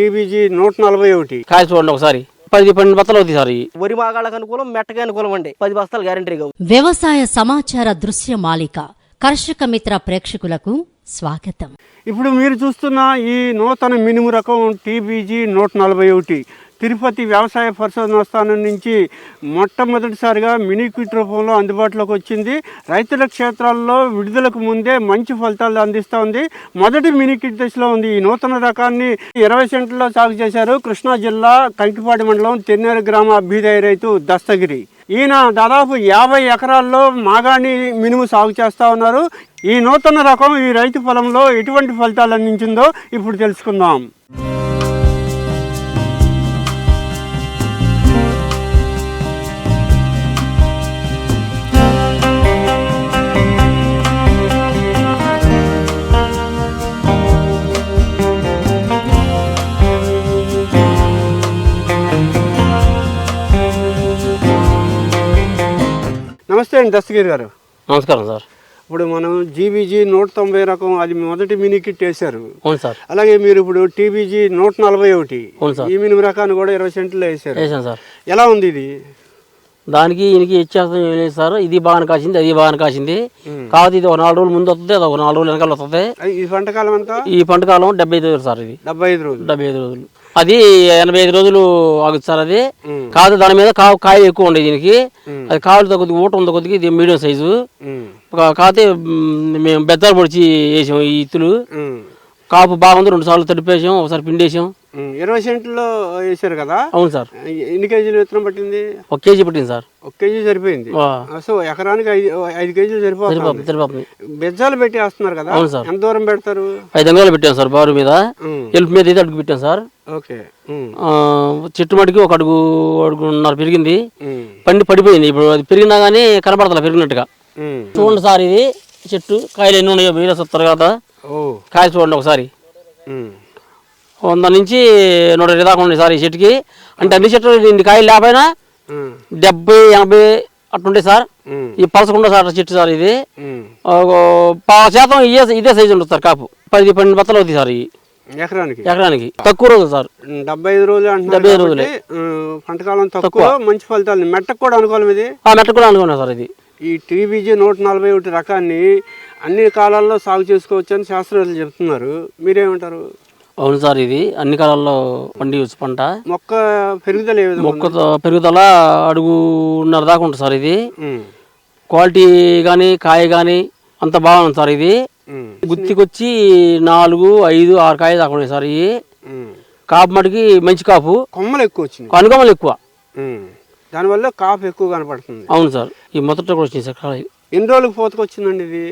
TBG నూట నలభై ఒకటి. కాయ చూడండి ఒకసారి. పది పన్నెండు బత్తలు అవుతాయి సార్ వరి మాగాళ్ళకు అనుకూలం మెట్టకి అనుకూలం అండి. పది బస్తాలు గ్యారంటీగా వ్యవసాయ సమాచార దృశ్య మాలిక కర్షక మిత్ర ప్రేక్షకులకు స్వాగతం. ఇప్పుడు మీరు చూస్తున్న ఈ నూతన మినుము రకం టీబీజీ నూట నలభై ఒకటి. తిరుపతి వ్యవసాయ పరిశోధనాస్థానం నుంచి మొట్టమొదటిసారిగా మినీ కిట్ రూపంలో అందుబాటులోకి వచ్చింది. రైతుల క్షేత్రాల్లో విడుదలకు ముందే మంచి ఫలితాలు అందిస్తూ ఉంది మొదటి మినీ దశలో ఉంది. ఈ నూతన రకాన్ని ఇరవై సెంట్లలో సాగు చేశారు కృష్ణా జిల్లా కంకిపాటి మండలం తెన్నేరు గ్రామ అభ్యుదయ రైతు దస్తగిరి. ఈయన దాదాపు యాభై ఎకరాల్లో మాగాణి మినుము సాగు చేస్తూ ఉన్నారు. ఈ నూతన రకం ఈ రైతు పొలంలో ఎటువంటి ఫలితాలు అందించిందో ఇప్పుడు తెలుసుకుందాం. నమస్తే అండి దస్తగిరి గారు. నమస్కారం సార్. ఇప్పుడు మనం జీబీజీ నూట తొంభై రకం అది మొదటి మినీ కిట్ వేశారు. అవును సార్. అలాగే మీరు ఇప్పుడు టీబీజీ నూట నలభై ఒకటి అవును సార్. ఈ మినుము రకాన్ని కూడా ఇరవై సెంట్లు వేశారు. వేసాను సార్. ఎలా ఉంది ఇది? దానికి ఈయనకి ఇచ్చేస్తాం ఏం లేదు సార్. ఇది బాగా కాసింది అది బాగా కాసింది. కాకపోతే ఇది ఒక నాలుగు రోజులు ముందు వస్తుంది అది ఒక నాలుగు రోజులు వెనకాల వస్తుంది. ఈ పంటకాలం అంతా ఈ పంట కాలం డెబ్బై ఐదు రోజులు సార్ ఇది. డెబ్బై ఐదు రోజులు. డెబ్బై ఐదు రోజులు. అది ఎనభై ఐదు రోజులు ఆగుతుంది సార్ అది. కాదు దాని మీద కావు కాయ ఎక్కువ ఉండేది దీనికి. అది కావాలి కొద్దిగా ఊట ఉంది కొద్దిగా ఇది మీడియం సైజు. కాకపోతే మేము బెత్తాలు పొడిచి వేసాం ఈ ఇత్తులు. కాపు బాగుంది రెండు సార్లు తడిపేసాం ఒకసారి పిండేసాం. ఇరవై సెంట్లో వేశారు కదా? అవును సార్. ఎన్ని కేజీలు విత్తనం పట్టింది? ఒక కేజీ పట్టింది సార్. ఒక కేజీ సరిపోయింది. సో ఎకరానికి ఐదు ఐదు కేజీలు సరిపోతుంది. బెజ్జాలు పెట్టి వేస్తున్నారు కదా? అవును సార్. ఎంత దూరం పెడతారు? ఐదు అంగాలు పెట్టాం సార్ బారు మీద. ఎలుపు మీద అడుగు పెట్టాం సార్. ఓకే. చెట్టు మటుకి ఒక అడుగు అడుగున్నర పెరిగింది. పండి పడిపోయింది. ఇప్పుడు అది పెరిగినా కానీ కనబడతలే పెరిగినట్టుగా. చూడండి సార్ ఇది. చెట్టు కాయలు ఎన్ని ఉన్నాయో మీరే చూస్తారు కదా. కాయ చూడండి ఒకసారి. వంద నుంచి నూట ఇరవై దాకా ఉన్నాయి సార్ ఈ చెట్టుకి. అంటే అన్ని చెట్లు ఇన్ని కాయలు లేకపోయినా డెబ్బై ఎనభై అట్టుంటాయి సార్. ఈ పలసకుండా సార్ చెట్టు సార్ ఇది. శాతం ఇదే ఇదే సైజు ఉంటుంది సార్ కాపు. పది పన్నెండు బత్తలు అవుతాయి సార్ ఈ ఎకరానికి? ఎకరానికి. తక్కువ రోజు సార్. డెబ్బై ఐదు రోజులు డెబ్బై ఐదు కాబట్టి, ఉమ్, పంటకాలం తక్కువ. మంచి ఫలితాలు మెట్టకు కూడా అనుకూలం ఇది? ఆ మెట్ట కూడా అనుకున్నా సార్ ఇది. ఈ టీబీజీ నూట నలభై ఒకటి రకాన్ని అన్ని కాలాల్లో సాగు చేసుకోవచ్చు అని శాస్త్రవేత్తలు చెప్తున్నారు. మీరేమంటారు? అవును సార్ ఇది అన్ని కాలాల్లో పండించచ్చు పంట. మొక్క పెరుగుదల ఏ విధంగా మొక్క పెరుగుదల అడుగున్నర దాకా ఉంటుంది సార్ ఇది. క్వాలిటీ కానీ కాయ కానీ అంత బాగుంది సార్ ఇది. గుత్తికొచ్చి నాలుగు ఐదు ఆరు కాయ దాకా ఉన్నాయి సార్ ఇవి. కాపు మటుకి మంచి కాపు. కొమ్మలు ఎక్కువ వచ్చినాయి. కనుగమలు ఎక్కువ. దానివల్ల కాపు ఎక్కువ కనపడుతుంది. అవును సార్ ఈ మొదట కూడా వచ్చింది సార్ కాయ ఎన్ని రోజులకు పోతకు వచ్చిందండి ఇది?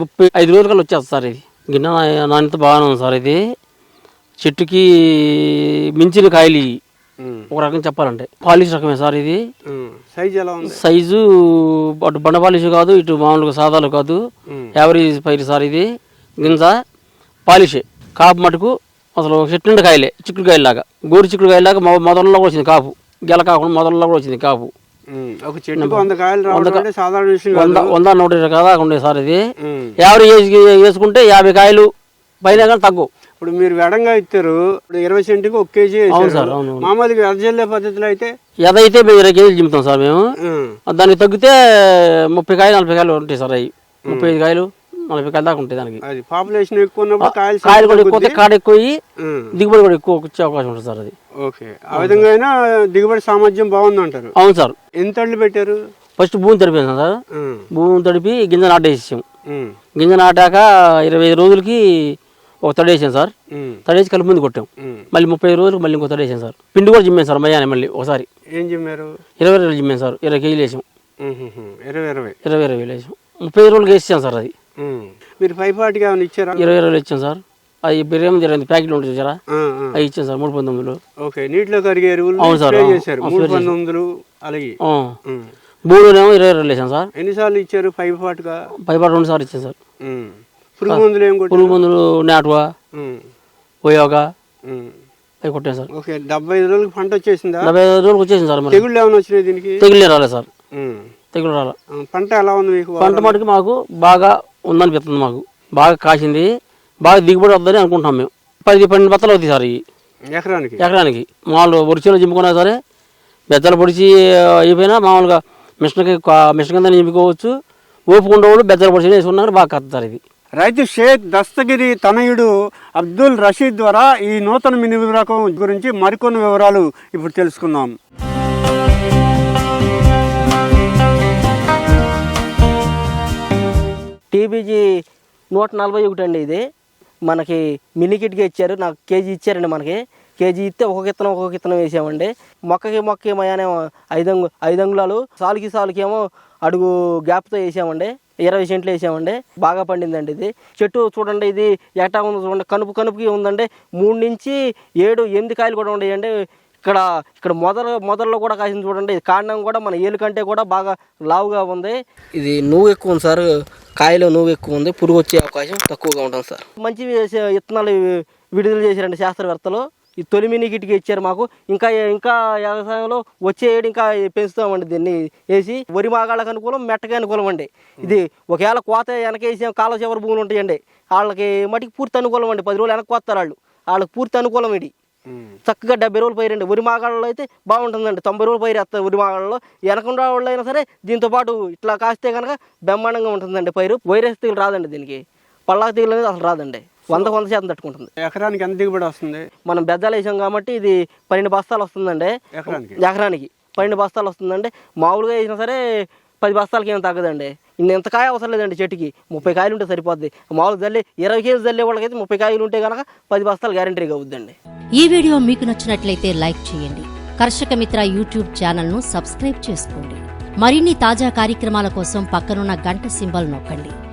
ముప్పై ఐదు రోజులకల్లా వచ్చేస్తుంది సార్ ఇది. గిన్నె నాణ్యత బాగానే ఉంది సార్ ఇది. చెట్టుకి మించిన కాయలు ఒక రకం చెప్పాలంటే. పాలిష్ రకమే సార్ ఇది. సైజ్ ఎలా ఉంది? సైజు అటు బండ పాలిష్ కాదు ఇటు మామూలుగా సాదాలు కాదు. యావరేజ్ పైరు సార్ ఇది. గింజ పాలిషే. కాపు మటుకు అసలు చెట్టు నిండా కాయలే చిక్కుడు కాయలాగా గోరు చిక్కుడు కాయలాగా మొదల్లో కూడా వచ్చింది కాపు. గెల కాకుండా మొదల్లో కూడా వచ్చింది కాపు. ఒక వంద కాయలు వంద వంద నూట ఇరవై కదా ఉండేది సార్ ఇది. యావరేజ్ వేసి- వేసుకుంటే యాభై కాయలు పైన కానీ తగ్గు. ఇప్పుడు మీరు వెడంగా ఇచ్చారు ఇప్పుడు ఇరవై సెంటుకి ఒక కేజీ అవును. సార్ అవును. మామూలుగా ఎర్జల్లే పద్ధతిలో అయితే? ఎదైతే మేము ఇరవై కేజీలు చింపుతాం సార్ మేము. దానికి తగ్గితే ముప్పై కాయలు నలభై కాయలు ఉంటాయి సార్ అవి. ముప్పై ఐదు కాయలు నలభై కాయలు దాకా ఉంటాయి దానికి. అది పాపులేషన్ ఎక్కువ ఉన్నప్పుడు కాయలు కాయలు కూడా ఎక్కువ. కాడ ఎక్కువ దిగుబడి కూడా ఎక్కువ వచ్చే అవకాశం ఉంటుంది సార్ అది. ఓకే. ఆ విధంగా అయినా దిగుబడి సామర్థ్యం బాగుందంటారు? అవును సార్. ఎంత అడ్లు పెట్టారు? ఫస్ట్ భూమి తడిపాను సార్. భూమి తడిపి గింజ నాటేసాం గింజ నాటాక ఇరవై ఐదు రోజులకి ఒక తడేసాం సార్ ఉమ్, తడేసి కలిపి ముందు కొట్టాం. మళ్ళీ ముప్పై ఐదు రోజులకు మళ్ళీ ఇంకో తడేసాం సార్ పిండి కూడా జిమ్మాను సార్ మయ్యానే మళ్ళీ ఒకసారి. ఏం చెప్పారు ఇరవై రోజులు జిమ్మాను సార్ ఇరవై కేజీలు వేసాం. ఇరవై ఇరవై. ఇరవై ఇరవై వేసాం. ముప్పై రోజులకి వేసాం సార్ అది. మీరు పైపాటికి ఏమైనా ఇచ్చారా? ఇరవై ఇరవై ఇచ్చాం సార్ అది బిర్యానీ ఇరవై ఐదు ప్యాకెట్లు ఉంటుంది సార్. అవి ఇచ్చాం సార్ మూడు పంతొమ్మిదిలో. ఓకే నీటిలో కరిగే ఎరువులు అవును సార్, మూడు పంతొమ్మిదిలు అలాగే. మూడునేమో ఇరవై ఇరవై వేసాం సార్ ఎన్నిసార్లు ఇచ్చారు పైపాటుగా పైపాటు రెండు సార్లు ఇచ్చాం సార్. పురుగు మందులు ఏం పురుగు మందులు నాటువా? పోయోగా. అవి కొట్టాం సార్. ఓకే డెబ్బై ఐదు రోజులకి పంట వచ్చేసిందా? డెబ్బై ఐదు రోజులకు వచ్చేసింది సార్ మరి. తెగుళ్ళు ఏమైనా వచ్చినాయి దీనికి? తెగులే రాలేదు సార్. తెగులు రాలే. పంట ఎలా ఉంది మీకు పంట మటుకు మాకు బాగా ఉందనిపిస్తుంది మాకు. బాగా కాసింది. బాగా దిగుబడి వద్దని అనుకుంటున్నాం మేము. పది పన్నెండు బత్తలు అవుతాయి సార్ ఇవి. ఎకరానికి? ఎకరానికి. మామూలు వరిచేలో చింపుకున్నా సరే బెద్దలు పొడిచి అయిపోయినా మామూలుగా మిషన్కి మిషన్ కింద నింపుకోవచ్చు. ఓపిక ఉండేవాళ్ళు బెద్దలు పొడిచి వేసుకున్నారు బాగా కత్తారు ఇది. రైతు షేక్ దస్తగిరి తనయుడు అబ్దుల్ రషీద్ ద్వారా ఈ నూతన మినుము రకం గురించి మరికొన్ని వివరాలు ఇప్పుడు తెలుసుకుందాం. టీబీజీ నూట నలభై ఒకటి అండి ఇది. మనకి మినీ కిట్గా ఇచ్చారు. నాకు కేజీ ఇచ్చారండి మనకి. కేజీ ఇస్తే ఒక్కొక్క ఇత్తనం ఒక్కొక్క ఇత్తనం వేసామండి. మొక్కకి మొక్కకి మయానేమో ఐదు అంగు ఐదు అంగుళాలు సాలుకి సాలుకేమో అడుగు గ్యాప్తో వేసామండి. ఇరవై సెంట్లు వేసామండి. బాగా పండిందండి ఇది. చెట్టు చూడండి ఇది ఎటా ఉంది చూడండి. కనుపు కనుపుకి ఉందండి. మూడు నుంచి ఏడు ఎనిమిది కాయలు కూడా ఉన్నాయండి. ఇక్కడ ఇక్కడ మొదల మొదల్లో కూడా కాసింది చూడండి. ఇది కాండం కూడా మన ఏలు కంటే కూడా బాగా లావుగా ఉంది. ఇది నువ్వు ఎక్కువ ఉంది సార్. కాయలో నువ్వు ఎక్కువ ఉంది. పురుగు వచ్చే అవకాశం తక్కువగా ఉంటుంది సార్. మంచి విత్తనాలు విడుదల చేశారండి శాస్త్రవేత్తలు. ఈ తొలి మినీ కిట్కి ఇచ్చారు మాకు. ఇంకా ఇంకా వ్యవసాయంలో వచ్చే ఏడు ఇంకా పెంచుతామండి దీన్ని వేసి. వరి మాగాళ్ళకి అనుకూలం మెట్టకి అనుకూలం అండి. ఇది ఒకవేళ కోత వెనకేసి కాలువ చివరి భూములు ఉంటాయండి. వాళ్ళకి మటుకు పూర్తి అనుకూలం అండి. పది రోజులు వెనక్కి కోస్తారు వాళ్ళు. వాళ్ళకి పూర్తి అనుకూలం ఇది. చక్కగా డెబ్బై రోజులు పైరండి. ఉరి మాగాళ్ళలో అయితే బాగుంటుందండి. తొంభై రోజులు పైరు వేస్తారు ఉరి మాగాళ్ళలో. వెనకుండా వాళ్ళు అయినా సరే దీంతో పాటు ఇట్లా కాస్తే కనుక బ్రహ్మాండంగా ఉంటుందండి పైరు. వైరస్ తెగులు రాదండి దీనికి. పళ్ళాక తెగులు అనేది అసలు రాదండి. వంద వంద శాతం తట్టుకుంటుంది. ఎకరానికి ఎంత దిగుబడి వస్తుంది? మనం బెద్దలు వేసాం కాబట్టి ఇది పన్నెండు బస్తాలు వస్తుందండి. ఎకరానికి? ఎకరానికి. పన్నెండు బస్తాలు వస్తుందండి. మామూలుగా వేసినా సరే పది బస్తాలకి ఏం తగ్గదండి. ఇన్ని ఎంత కాయ అవసరం లేదండి చెట్టుకి. ముప్పై కాయలు ఉంటే సరిపోద్ది. మామూలు జల్లి ఇరవై కేజీలు జల్లే వాళ్ళకైతే ముప్పై కాయలు ఉంటే కనుక పది బస్తాలు గ్యారంటీగా అవుద్దండి. ఈ వీడియో మీకు నచ్చినట్లయితే లైక్ చేయండి. కర్షక మిత్ర యూట్యూబ్ ఛానల్ను సబ్స్క్రైబ్ చేసుకోండి. మరిన్ని తాజా కార్యక్రమాల కోసం పక్కనున్న గంట సింబల్ నొక్కండి.